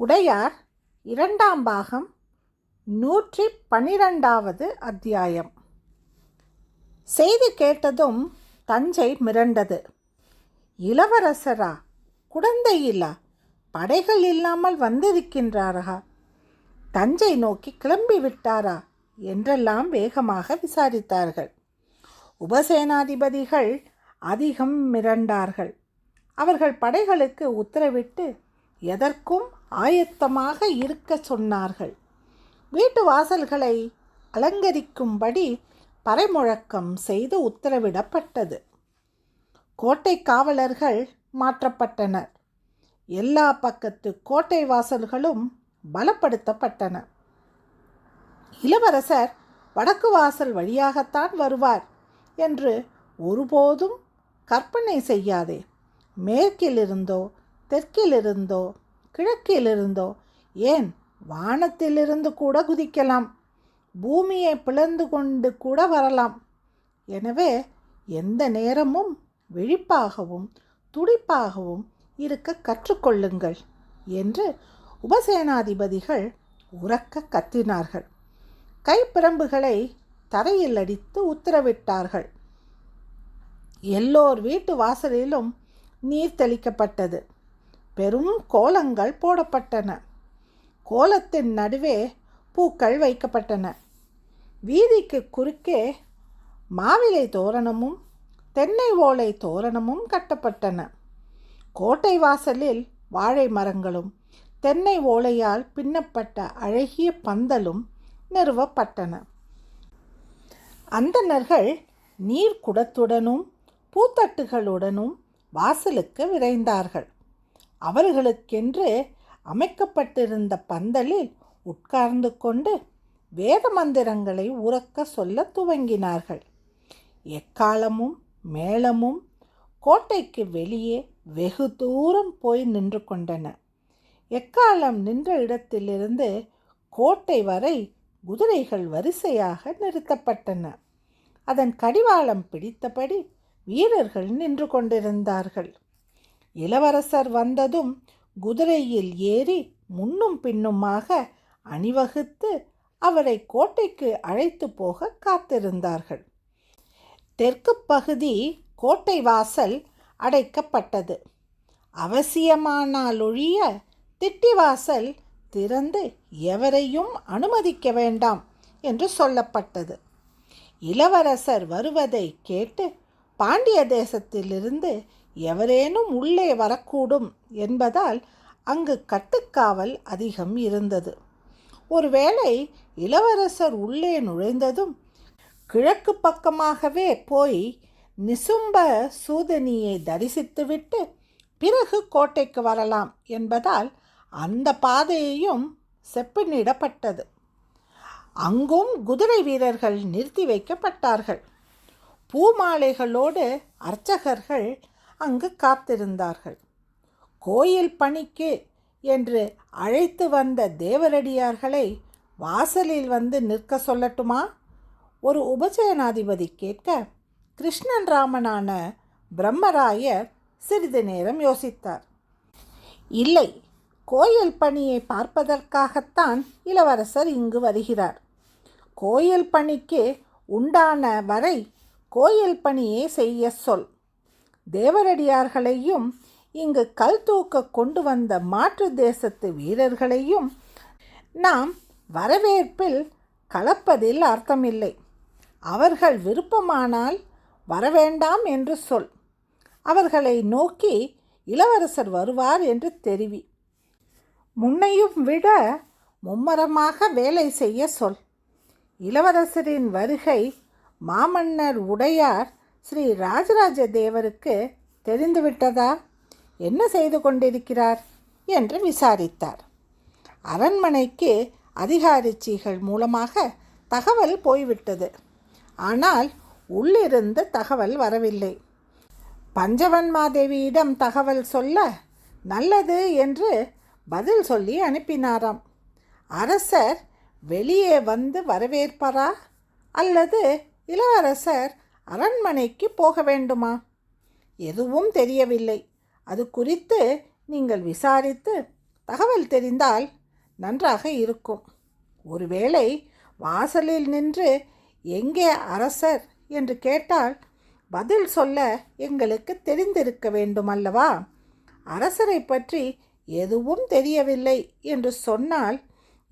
உடையார் இரண்டாம் பாகம் நூற்றி பன்னிரெண்டாவது அத்தியாயம். செய்தி கேட்டதும் தஞ்சை மிரண்டது. இளவரசரா குழந்தை இல்லா படைகள் இல்லாமல் வந்திருக்கின்றாரா? தஞ்சை நோக்கி கிளம்பி விட்டாரா? என்றெல்லாம் வேகமாக விசாரித்தார்கள். உபசேனாதிபதிகள் அதிகம் மிரண்டார்கள். அவர்கள் படைகளுக்கு உத்தரவிட்டு எதற்கும் ஆயத்தமாக இருக்க சொன்னார்கள். வீட்டு வாசல்களை அலங்கரிக்கும்படி பறைமுழக்கம் செய்து உத்தரவிடப்பட்டது. கோட்டை காவலர்கள் மாற்றப்பட்டனர். எல்லா பக்கத்து கோட்டை வாசல்களும் பலப்படுத்தப்பட்டன. இளவரசர் வடக்கு வாசல் வழியாகத்தான் வருவார் என்று ஒருபோதும் கற்பனை செய்யாதே. மேற்கிலிருந்தோ தெற்கிலிருந்தோ கிழக்கிலிருந்தோ? ஏன்? வானத்திலிருந்து கூட குதிக்கலாம். பூமியை பிளந்து கொண்டு கூட வரலாம். எனவே எந்த நேரமும் விழிப்பாகவும் துடிப்பாகவும் இருக்க கற்றுக்கொள்ளுங்கள் என்று உபசேனாதிபதிகள் உறக்க கத்தினார்கள். கைப்பிரம்புகளை தரையில் அடித்து உத்தரவிட்டார்கள். எல்லோர் வீட்டு வாசலிலும் நீர் தெளிக்கப்பட்டது பெரும் கோலங்கள் போடப்பட்டன. கோலத்தின் நடுவே பூக்கள் வைக்கப்பட்டன. வீதிக்கு குறுக்கே மாவிலை தோரணமும் தென்னை ஓலை தோரணமும் கட்டப்பட்டன. கோட்டை வாசலில் வாழை மரங்களும் தென்னை ஓலையால் பின்னப்பட்ட அழகிய பந்தலும் நிறுவப்பட்டன. அந்தணர்கள் நீர் குடத்துடனும் பூத்தட்டுகளுடனும் வாசலுக்கு விரைந்தார்கள். அவர்களுக்கென்று அமைக்கப்பட்டிருந்த பந்தலில் உட்கார்ந்து கொண்டு வேத மந்திரங்களை உறக்க சொல்ல துவங்கினார்கள். எக்காலமும் மேளமும் கோட்டைக்கு வெளியே வெகு தூரம் போய் நின்று கொண்டன. எக்காலம் நின்ற இடத்திலிருந்து கோட்டை வரை குதிரைகள் வரிசையாக நிறுத்தப்பட்டன. அதன் கடிவாளம் பிடித்தபடி வீரர்கள் நின்று கொண்டிருந்தார்கள். இளவரசர் வந்ததும் குதிரையில் ஏறி முன்னும் பின்னுமாக அணிவகுத்து அவரை கோட்டைக்கு அழைத்து போக காத்திருந்தார்கள். தெற்கு பகுதி கோட்டை வாசல் அடைக்கப்பட்டது. அவசியமானாலொழிய திட்டிவாசல் திறந்து எவரையும் அனுமதிக்க வேண்டாம் என்று சொல்லப்பட்டது. இளவரசர் வருவதை கேட்டு பாண்டிய தேசத்திலிருந்து எவரேனும் உள்ளே வரக்கூடும் என்பதால் அங்கு கட்டுக்காவல் அதிகம் இருந்தது. ஒருவேளை இளவரசர் உள்ளே நுழைந்ததும் கிழக்கு பக்கமாகவே போய் நிசும்ப சூதனியை தரிசித்துவிட்டு பிறகு கோட்டைக்கு வரலாம் என்பதால் அந்த பாதையையும் செப்பனிடப்பட்டது. அங்கும் குதிரை வீரர்கள் நிறுத்தி வைக்கப்பட்டார்கள். பூமாலைகளோடு அர்ச்சகர்கள் அங்கு காத்திருந்தார்கள். கோயில் பணிக்கு என்று அழைத்து வந்த தேவரடியார்களை வாசலில் வந்து நிற்க சொல்லட்டுமா? ஒரு உபஜயனாதிபதி கேட்க கிருஷ்ணன் ராமனான பிரம்மராயர் சிறிது நேரம் யோசித்தார். இல்லை கோயில் பணியை பார்ப்பதற்காகத்தான் இளவரசர் இங்கு வருகிறார். கோயில் பணிக்கு உண்டான வரை கோயில் பணியை செய்ய சொல். தேவரடியார்களையும் இங்கு கல் தூக்க கொண்டு வந்த மாற்று தேசத்து வீரர்களையும் நாம் வரவேற்பில் கலப்பதில் அர்த்தமில்லை. அவர்கள் விருப்பமானால் வரவேண்டாம் என்று சொல். அவர்களை நோக்கி இளவரசர் வருவார் என்று தெரிவி. முன்னையும் விட மும்மரமாக வேலை செய்ய சொல். இளவரசரின் வருகை மாமன்னர் உடையார் ஸ்ரீ ராஜராஜ தேவருக்கு தெரிந்துவிட்டதா? என்ன செய்து கொண்டிருக்கிறார்? என்று விசாரித்தார். அரண்மனைக்கு அதிகாரிச்சிகள் மூலமாக தகவல் போய்விட்டது. ஆனால் உள்ளிருந்து தகவல் வரவில்லை. பஞ்சவன்மாதேவியிடம் தகவல் சொல்ல நல்லது என்று பதில் சொல்லி அனுப்பினாராம். அரசர் வெளியே வந்து வரவேற்பாரா? அல்லது இளவரசர் அரண்மனைக்கு போக வேண்டுமா? எதுவும் தெரியவில்லை. அது குறித்து நீங்கள் விசாரித்து தகவல் தெரிந்தால் நன்றாக இருக்கும். ஒருவேளை வாசலில் நின்று எங்கே அரசர் என்று கேட்டால் பதில் சொல்ல எங்களுக்கு தெரிந்திருக்க வேண்டுமல்லவா? அரசரை பற்றி எதுவும் தெரியவில்லை என்று சொன்னால்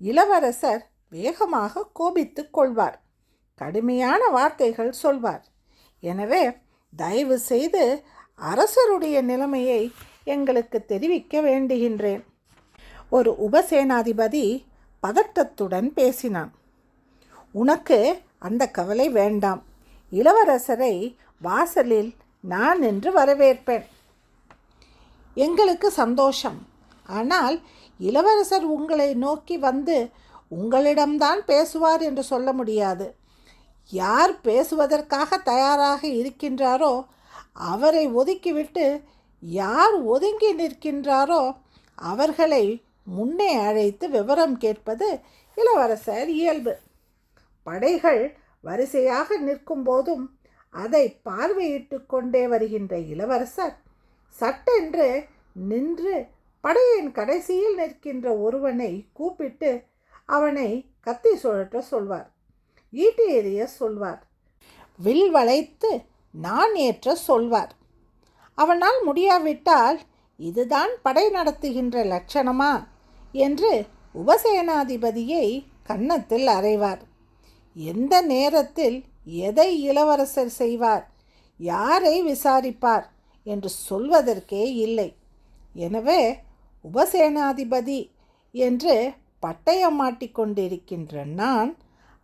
இளவரசர் வேகமாக கோபித்துக் கொள்வார். கடுமையான வார்த்தைகள் சொல்வார். எனவே தயவு செய்து அரசருடைய நிலைமையை எங்களுக்கு தெரிவிக்க வேண்டுகின்றேன். ஒரு உபசேனாதிபதி பதட்டத்துடன் பேசினான். உனக்கு அந்த கவலை வேண்டாம். இளவரசரை வாசலில் நான் நின்று வரவேற்பேன். எங்களுக்கு சந்தோஷம். ஆனால் இளவரசர் உங்களை நோக்கி வந்து உங்களிடம்தான் பேசுவார் என்று சொல்ல முடியாது. யார் பேசுவதற்காக தயாராக இருக்கின்றாரோ அவரை ஒதுக்கிவிட்டு யார் ஒதுங்கி நிற்கின்றாரோ அவர்களை முன்னே அழைத்து விவரம் கேட்பது இளவரசர் இயல்பு. படைகள் வரிசையாக நிற்கும் போதும் அதை பார்வையிட்டு கொண்டே வருகின்ற இளவரசர் சட்டென்று நின்று படையின் கடைசியில் நிற்கின்ற ஒருவனை கூப்பிட்டு அவனை கத்தி சுழற்ற சொல்வார். ஈட்டி எறிய சொல்வார். வில் வளைத்து நான் ஏற்ற சொல்வார். அவனால் முடியாவிட்டால் இதுதான் படை நடத்துகின்ற லட்சணமா? என்று உபசேனாதிபதியை கன்னத்தில் அறைவார். எந்த நேரத்தில் எதை இளவரசர் செய்வார்? யாரை விசாரிப்பார்? என்று சொல்வதற்கே இல்லை. எனவே உபசேனாதிபதி என்று பட்டயம் மாட்டிக்கொண்டிருக்கின்ற நான்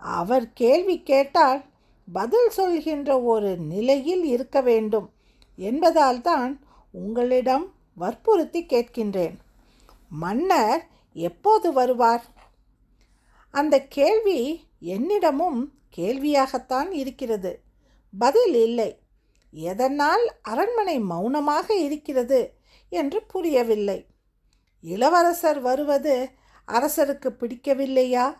அவர் கேள்வி கேட்டால் பதில் சொல்கின்ற ஒரு நிலையில் இருக்க வேண்டும் என்பதால் தான் உங்களிடம் வற்புறுத்தி கேட்கின்றேன். மன்னர் எப்போது வருவார்? அந்த கேள்வி என்னிடமும் கேள்வியாகத்தான் இருக்கிறது. பதில் இல்லை. எதனால் அரண்மனை மௌனமாக இருக்கிறது என்று புரியவில்லை. இளவரசர் வருவது அரசருக்கு பிடிக்கவில்லையா?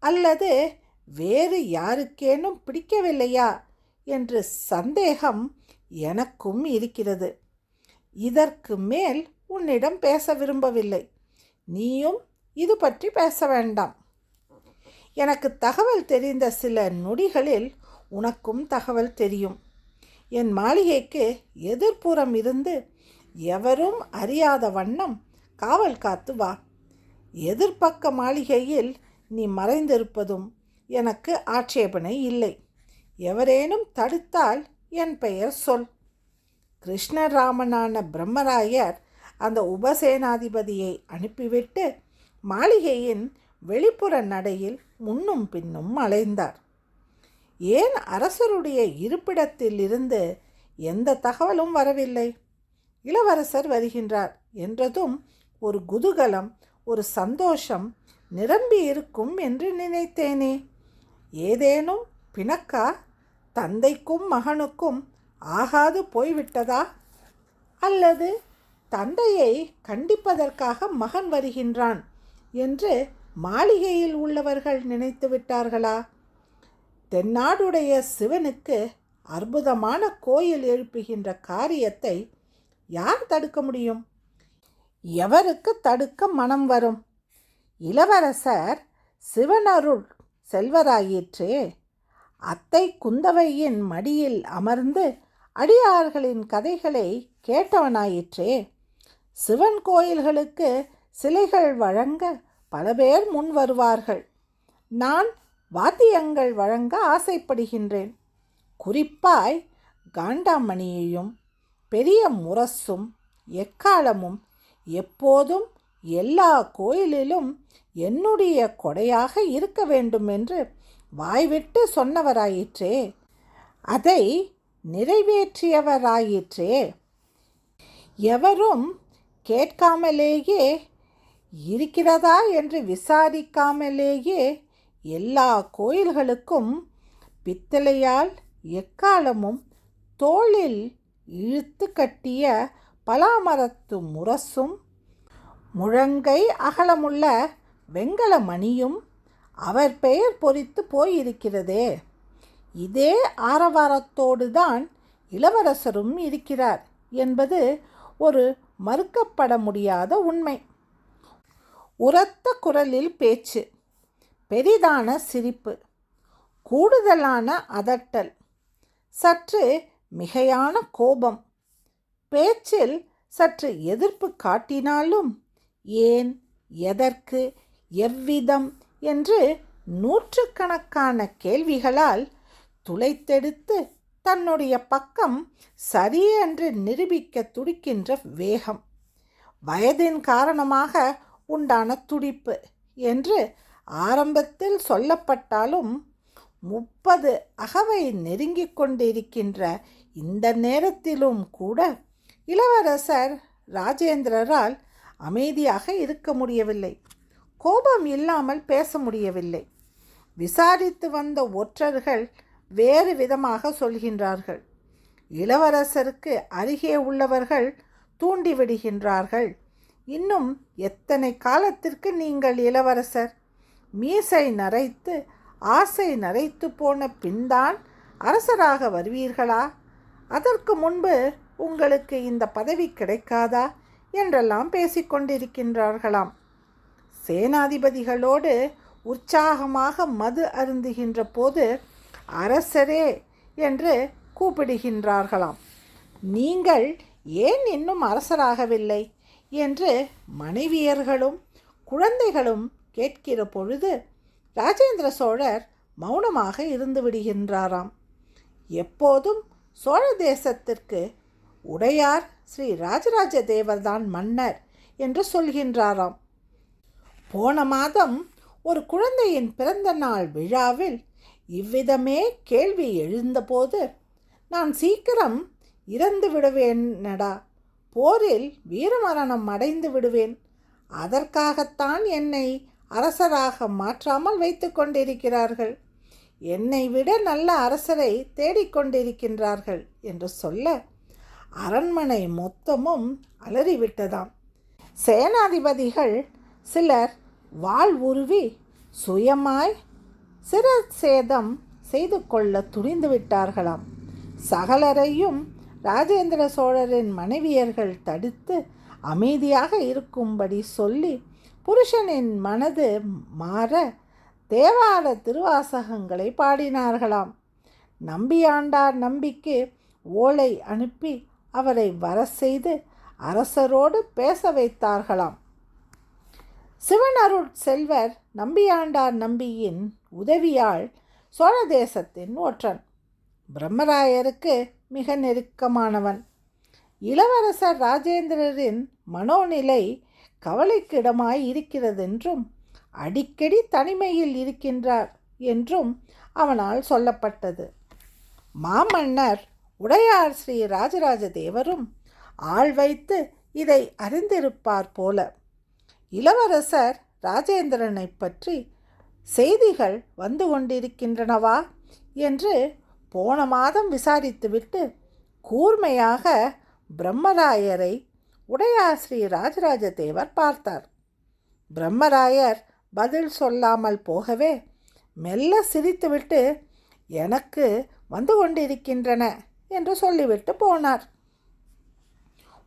அல்லது வேறு யாருக்கேனும் பிடிக்கவில்லையா என்று சந்தேகம் எனக்கும் இருக்கிறது. இதற்கு மேல் உன்னிடம் பேச விரும்பவில்லை. நீயும் இது பற்றி பேச வேண்டாம். எனக்கு தகவல் தெரிந்த சில நொடிகளில் உனக்கும் தகவல் தெரியும். என் மாளிகைக்கு எதிர்ப்புறம் இருந்து எவரும் அறியாத வண்ணம் காவல் காத்து வா. எதிர்ப்பக்க மாளிகையில் நீ மறைந்திருப்பதும் எனக்கு ஆட்சேபனை இல்லை. எவரேனும் தடுத்தால் என் பெயர் சொல். கிருஷ்ணராமனான பிரம்மராயர் அந்த உபசேனாதிபதியை அனுப்பிவிட்டு மாளிகையின் வெளிப்புற நடையில் முன்னும் பின்னும் அலைந்தார் ஏன் அரசருடைய இருப்பிடத்திலிருந்து எந்த தகவலும் வரவில்லை? இளவரசர் வருகின்றார் என்றதும் ஒரு குதூகலம் ஒரு சந்தோஷம் நிரம்பி இருக்கும் என்று நினைத்தேனே. ஏதேனும் பிணக்கா? தந்தைக்கும் மகனுக்கும் ஆகாது போய்விட்டதா? அல்லது தந்தையை கண்டிப்பதற்காக மகன் வருகின்றான் என்று மாளிகையில் உள்ளவர்கள் நினைத்து விட்டார்களா? தென்னாடுடைய சிவனுக்கு அற்புதமான கோயில் எழுப்புகின்ற காரியத்தை யார் தடுக்க முடியும்? எவருக்கு தடுக்க மனம் வரும்? இளவரசர் சிவனருள் செல்வராயிற்றே அத்தை குந்தவையின் மடியில் அமர்ந்து அடியார்களின் கதைகளை கேட்டவனாயிற்றே. சிவன் கோயில்களுக்கு சிலைகள் வழங்க பல பேர் முன் வருவார்கள். நான் வாத்தியங்கள் வழங்க ஆசைப்படுகின்றேன். குறிப்பாய் காண்டாமணியையும் பெரிய முரசும் எக்காலமும் எப்போதும் எல்லா கோயிலிலும் என்னுடைய கொடையாக இருக்க வேண்டும் என்று வாய்விட்டு சொன்னவராயிற்றே. அதை நிறைவேற்றியவராயிற்றே. எவரும் கேட்காமலேயே இருக்கிறதா என்று விசாரிக்காமலேயே எல்லா கோயில்களுக்கும் பித்தளையால் எக்காலமும் தோளில் இழுத்து கட்டிய பலாமரத்து முரசும் முழங்கை அகலமுள்ள வெங்கல மணியும் அவர் பெயர் பொறித்து போயிருக்கிறதே. இதே ஆரவாரத்தோடு தான் இளவரசரும் இருக்கிறார் என்பது ஒரு மறுக்கப்பட முடியாத உண்மை. உரத்த குரலில் பேச்சு பெரிதான சிரிப்பு கூடுதலான அதட்டல் சற்று மிகையான கோபம். பேச்சில் சற்று எதிர்ப்பு காட்டினாலும் ஏன் எதற்கு எவ்விதம் என்று நூற்றுக்கணக்கான கேள்விகளால் துளைத்தெடுத்து தன்னுடைய பக்கம் சரியென்று நிரூபிக்க துடிக்கின்ற வேகம். வயதின் காரணமாக உண்டான துடிப்பு என்று ஆரம்பத்தில் சொல்லப்பட்டாலும் முப்பது அகவை நெருங்கிக் கொண்டிருக்கின்ற இந்த நேரத்திலும் கூட இளவரசர் ராஜேந்திரரால் அமைதியாக இருக்க முடியவில்லை. கோபம் இல்லாமல் பேச முடியவில்லை. விசாரித்து வந்த ஒற்றர்கள் வேறு விதமாக சொல்கின்றார்கள். இளவரசருக்கு அருகே உள்ளவர்கள் தூண்டிவிடுகின்றார்கள் இன்னும் எத்தனை காலத்திற்கு நீங்கள் இளவரசர்? மீசை நரைத்து ஆசை நரைத்து போன பின்தான் அரசராக வருவீர்களா? அதற்கு முன்பு உங்களுக்கு இந்த பதவி கிடைக்காதா? என்றெல்லாம் பேசிக்கொண்டிருக்கின்றார்களாம். சேனாதிபதிகளோடு உற்சாகமாக மது அருந்துகின்ற போது அரசரே என்று கூப்பிடுகின்றார்களாம். நீங்கள் ஏன் இன்னும் அரசராகவில்லை? என்று மனைவியர்களும் குழந்தைகளும் கேட்கிற பொழுது ராஜேந்திர சோழர் மௌனமாக இருந்து விடுகின்றாராம். எப்போதும் சோழ தேசத்திற்கு உடையார் ஸ்ரீ ராஜராஜ தேவர்தான் மன்னர் என்று சொல்கின்றாராம். போன மாதம் ஒரு குழந்தையின் பிறந்த நாள் விழாவில் இவ்விதமே கேள்வி எழுந்தபோது நான் சீக்கிரம் இறந்து விடுவேனடா போரில் வீரமரணம் அடைந்து விடுவேன். அதற்காகத்தான் என்னை அரசராக மாற்றாமல் வைத்து கொண்டிருக்கிறார்கள். என்னை விட நல்ல அரசரை தேடிக்கொண்டிருக்கின்றார்கள் என்று சொல்ல அரண்மனை மொத்தமும் அலறிவிட்டதாம். சேனாதிபதிகள் சிலர் வாள் உருவி சுயமாய் சிரசேதம் செய்து கொள்ள துணிந்து விட்டார்களாம். சகலரையும் ராஜேந்திர சோழரின் மனைவியர்கள் தடுத்து அமைதியாக இருக்கும்படி சொல்லி புருஷனின் மனது மாற தேவார திருவாசகங்களை பாடினார்களாம். நம்பியாண்டார் நம்பிக்கு ஓலை அனுப்பி அவரை வர செய்து அரசரோடு பேச வைத்தார்களாம். சிவனருட் செல்வர் நம்பியாண்டார் நம்பியின் உதவியால் சோழ தேசத்தின் ஒற்றன். பிரம்மராயருக்கு மிக நெருக்கமானவன். இளவரசர் ராஜேந்திரரின் மனோநிலை கவலைக்கிடமாய் இருக்கிறதென்றும் அடிக்கடி தனிமையில் இருக்கின்றார் என்றும் அவனால் சொல்லப்பட்டது. மாமன்னர் உடையார் ஸ்ரீ ராஜராஜ தேவரும் ஆள் வைத்து இதை அறிந்திருப்பார் போல. இளவரசர் ராஜேந்திரனை பற்றி செய்திகள் வந்து கொண்டிருக்கின்றனவா என்று போன மாதம் விசாரித்துவிட்டு கூர்மையாக பிரம்மராயரை உடையாஸ்ரீ ராஜராஜ தேவர் பார்த்தார். பிரம்மராயர் பதில் சொல்லாமல் போகவே மெல்ல சிரித்துவிட்டு எனக்கு வந்து கொண்டிருக்கின்றன என்று சொல்லிவிட்டு போனார்.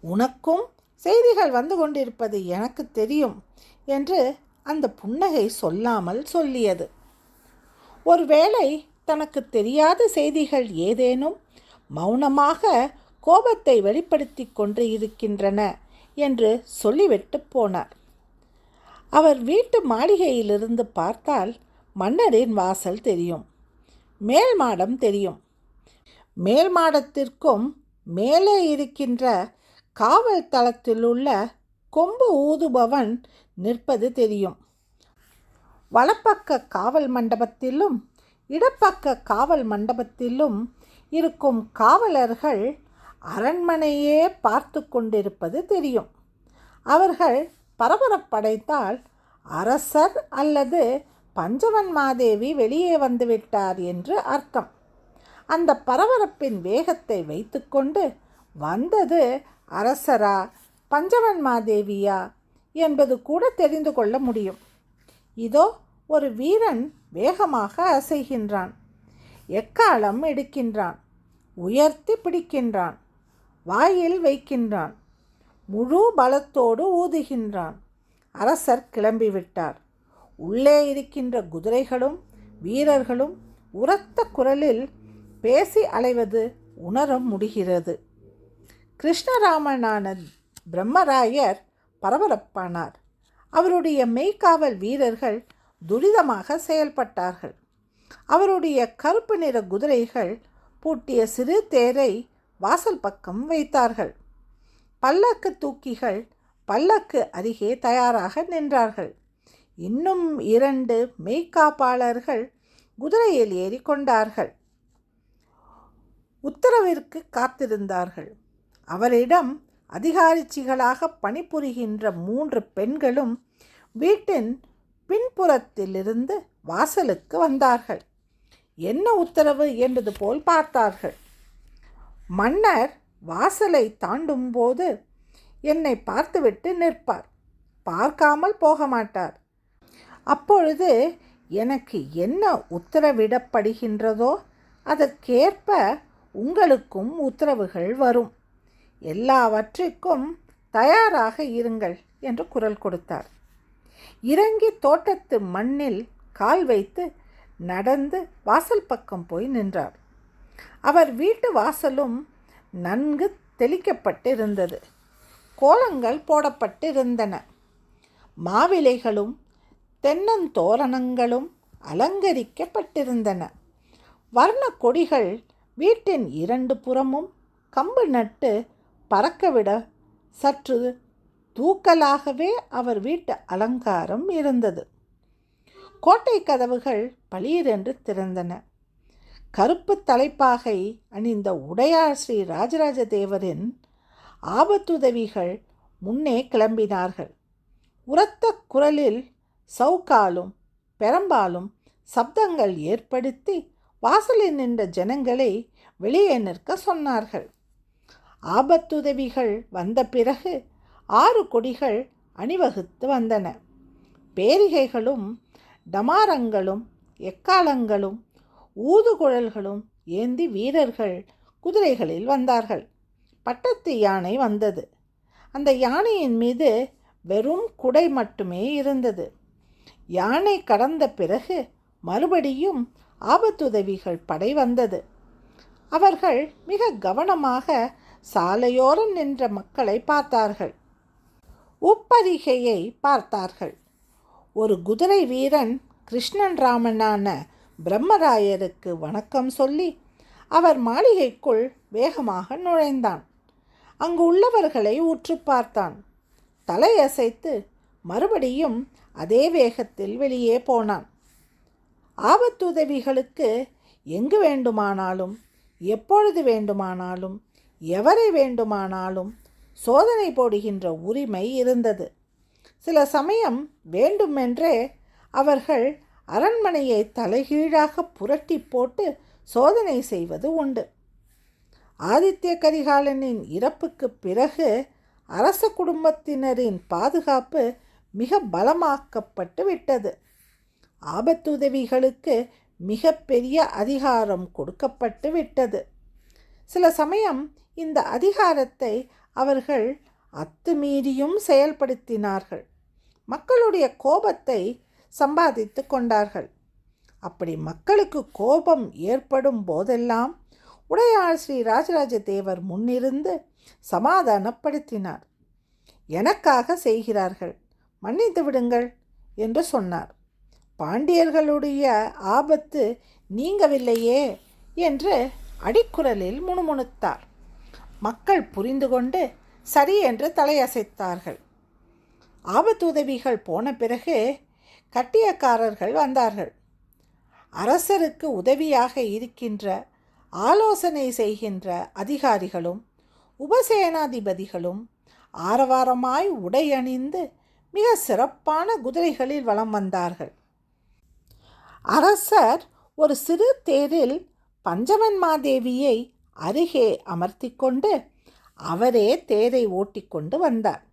உனக்கும் செய்திகள் வந்து கொண்டிருப்பது எனக்கு தெரியும் என்று அந்த புன்னகை சொல்லாமல் சொல்லியது. ஒருவேளை தனக்கு தெரியாத செய்திகள் ஏதேனும் மௌனமாக கோபத்தை வெளிப்படுத்தி கொண்டு இருக்கின்றன என்று சொல்லிவிட்டு போனார். அவர் வீட்டு மாளிகையிலிருந்து பார்த்தால் மன்னரின் வாசல் தெரியும் மேல் மாடம் தெரியும். மேல் மாடத்திற்கும் மேலே இருக்கின்ற காவல் தளத்தில் உள்ள கொம்பு ஊதுபவன் நிற்பது தெரியும். வலப்பக்க காவல் மண்டபத்திலும் இடப்பக்க காவல் மண்டபத்திலும் இருக்கும் காவலர்கள் அரண்மனையே பார்த்து கொண்டிருப்பது தெரியும். அவர்கள் பரபரப்படைத்தால் அரசர் அல்லது பஞ்சவன் மாதேவி வெளியே வந்துவிட்டார் என்று அர்த்தம். அந்த பரபரப்பின் வேகத்தை வைத்துக்கொண்டு வந்தது அரசரா பஞ்சவன் மாதேவியா என்பது கூட தெரிந்து கொள்ள முடியும். இதோ ஒரு வீரன் வேகமாக அசைகின்றான். எக்காலம் எடுக்கின்றான்? உயர்த்தி பிடிக்கின்றான். வாயில் வைக்கின்றான். முழு பலத்தோடு ஊதுகின்றான். அரசர் கிளம்பிவிட்டார். உள்ளே இருக்கின்ற குதிரைகளும் வீரர்களும் உரத்த குரலில் பேசி அலைவது உணர முடிகிறது. கிருஷ்ணராமனான பிரம்மராயர் பரபரப்பானார். அவருடைய மெய்க்காவல் வீரர்கள் துரிதமாக செயல்பட்டார்கள். அவருடைய கருப்பு நிற குதிரைகள் பூட்டிய சிறு தேரை வாசல் பக்கம் வைத்தார்கள். பல்லக்கு தூக்கிகள் பல்லக்கு அருகே தயாராக நின்றார்கள். இன்னும் இரண்டு மெய்க்காப்பாளர்கள் குதிரையில் ஏறி கொண்டார்கள். உத்தரவிற்கு காத்திருந்தார்கள். அவரிடம் அதிகாரிச்சிகளாக பணிபுரிகின்ற மூன்று பெண்களும் வீட்டின் பின்புறத்திலிருந்து வாசலுக்கு வந்தார்கள். என்ன உத்தரவு? என்பது போல் பார்த்தார்கள். மன்னர் வாசலை தாண்டும் போது என்னை பார்த்துவிட்டு நிற்பார். பார்க்காமல் போக மாட்டார். அப்பொழுது எனக்கு என்ன உத்தரவிடப்படுகின்றதோ அதற்கேற்ப உங்களுக்கும் உத்தரவுகள் வரும். எல்லாவற்றிற்கும் தயாராக இருங்கள் என்று குரல் கொடுத்தார். இறங்கி தோட்டத்து மண்ணில் கால் வைத்து நடந்து வாசல் பக்கம் போய் நின்றார். அவர் வீட்டு வாசலும் நன்கு தெளிக்கப்பட்டிருந்தது. கோலங்கள் போடப்பட்டிருந்தன. மாவிலைகளும் தென்னந்தோரணங்களும் அலங்கரிக்கப்பட்டிருந்தன. வர்ண கொடிகள் வீட்டின் இரண்டு புறமும் கம்பு நட்டு பறக்கவிட சற்று தூக்கலாகவே அவர் வீட்டு அலங்காரம் இருந்தது. கோட்டை கதவுகள் பளீரென்று திறந்தன. கருப்பு தலைப்பாகை அணிந்த உடையார் ஸ்ரீ ராஜராஜ தேவரின் ஆபத்துதவிகள் முன்னே கிளம்பினார்கள். உரத்த குரலில் சவுக்காலும் பெரம்பாலும் சப்தங்கள் ஏற்படுத்தி வாசலில் நின்ற ஜனங்களை வெளியே நிற்க சொன்னார்கள். ஆபத்துதவிகள் வந்த பிறகு ஆறு கொடிகள் அணிவகுத்து வந்தன. பேரிகைகளும் டமாரங்களும் எக்காலங்களும் ஊதுகுழல்களும் ஏந்தி வீரர்கள் குதிரைகளில் வந்தார்கள். பட்டத்து யானை வந்தது. அந்த யானையின் மீது வெறும் குடை மட்டுமே இருந்தது. யானை கடந்த பிறகு மறுபடியும் ஆபத்துதவிகள் படை வந்தது. அவர்கள் மிக கவனமாக சாலையோரம் நின்ற மக்களை பார்த்தார்கள். உப்பரிகையை பார்த்தார்கள். ஒரு குதிரை வீரன் கிருஷ்ணன் ராமனான பிரம்மராயருக்கு வணக்கம் சொல்லி அவர் மாளிகைக்குள் வேகமாக நுழைந்தான். அங்கு உள்ளவர்களை உற்று பார்த்தான். தலையசைத்து மறுபடியும் அதே வேகத்தில் வெளியே போனான். ஆபத்துதவிகளுக்கு எங்கு வேண்டுமானாலும் எப்பொழுது வேண்டுமானாலும் எவரை வேண்டுமானாலும் சோதனை போடுகின்ற உரிமை இருந்தது. சில சமயம் வேண்டுமென்றே அவர்கள் அரண்மனையை தலைகீழாக புரட்டி போட்டு சோதனை செய்வது உண்டு. ஆதித்ய கரிகாலனின் இறப்புக்கு பிறகு அரச குடும்பத்தினரின் பாதுகாப்பு மிக பலமாக்கப்பட்டு விட்டது. ஆபத்துதவிகளுக்கு மிக பெரிய அதிகாரம் கொடுக்கப்பட்டு விட்டது. சில சமயம் இந்த அதிகாரத்தை அவர்கள் அத்துமீறியும் செயல்படுத்தினார்கள். மக்களுடைய கோபத்தை சம்பாதித்து கொண்டார்கள். அப்படி மக்களுக்கு கோபம் ஏற்படும் போதெல்லாம் உடையாள் ஸ்ரீ ராஜராஜ தேவர் முன்னிருந்து சமாதானப்படுத்தினார். எனக்காக செய்கிறார்கள் மன்னித்து விடுங்கள் என்று சொன்னார். பாண்டியர்களுடைய ஆபத்து நீங்கவில்லையே என்று அடிக்குரலில் முணுமுணுத்தார். மக்கள் புரிந்து கொண்டு சரி என்று தலையசைத்தார்கள். ஆபத்துதவிகள் போன பிறகு கட்டியக்காரர்கள் வந்தார்கள். அரசருக்கு உதவியாக இருக்கின்ற ஆலோசனை செய்கின்ற அதிகாரிகளும் உபசேனாதிபதிகளும் ஆரவாரமாய் உடையணிந்து மிக சிறப்பான குதிரைகளில் வலம் வந்தார்கள். அரசர் ஒரு சிறு தேரில் பஞ்சவன்மாதேவியை அருகே அமர்த்தி கொண்டு அவரே தேரை ஓட்டிக்கொண்டு வந்தார்.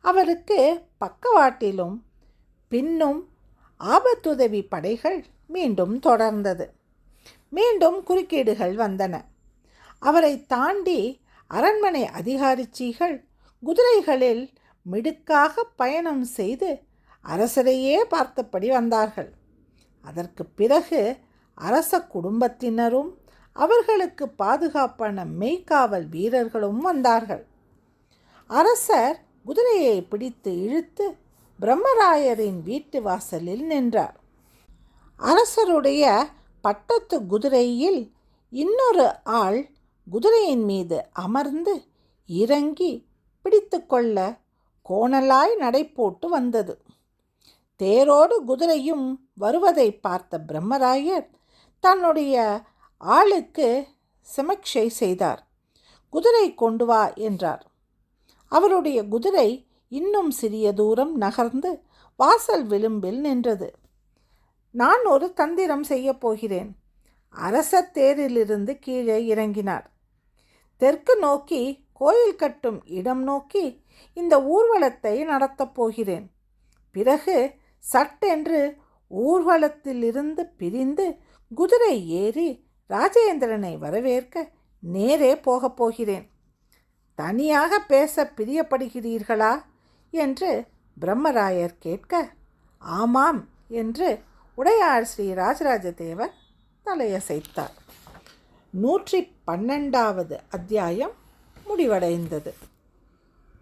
அவருக்கு பக்கவாட்டிலும் பின்னும் ஆபத்துதவி படைகள் மீண்டும் தொடர்ந்தது. மீண்டும் குறுக்கீடுகள் வந்தன. அவரை தாண்டி அரண்மனை அதிகாரிச்சிகள் குதிரைகளில் மிடுக்காக பயணம் செய்து அரசரையே பார்த்தபடி வந்தார்கள். அதற்கு பிறகு அரச குடும்பத்தினரும் அவர்களுக்கு பாதுகாப்பான மெய்காவல் வீரர்களும் வந்தார்கள். அரசர் குதிரையை பிடித்து இழுத்து பிரம்மராயரின் வீட்டு வாசலில் நின்றார். அரசருடைய பட்டத்து குதிரையில் இன்னொரு ஆள் குதிரையின் மீது அமர்ந்து இறங்கி பிடித்து கொள்ள கோணலாய் நடை போட்டு வந்தது. தேரோடு குதிரையும் வருவதை பார்த்த பிரம்மராயர் தன்னுடைய ஆளுக்கு சமீட்சை செய்தார். குதிரை கொண்டு வா என்றார். அவருடைய குதிரை இன்னும் சிறிய தூரம் நகர்ந்து வாசல் விளிம்பில் நின்றது. நான் ஒரு தந்திரம் செய்யப் போகிறேன். அரச தேரிலிருந்து கீழே இறங்கினார். தெற்கு நோக்கி கோயில் கட்டும் இடம் நோக்கி இந்த ஊர்வலத்தை நடத்தப் போகிறேன். பிறகு சட்டென்று ஊர்வலத்திலிருந்து பிரிந்து குதிரை ஏறி ராஜேந்திரனை வரவேற்க நேரே போகப் போகிறேன். தனியாக பேச பிரியப்படுகிறீர்களா? என்று பிரம்மராயர் கேட்க ஆமாம் என்று உடையார் ஸ்ரீ ராஜராஜ தேவர் தலையசைத்தார். நூற்றி பன்னெண்டாவது அத்தியாயம் முடிவடைந்தது.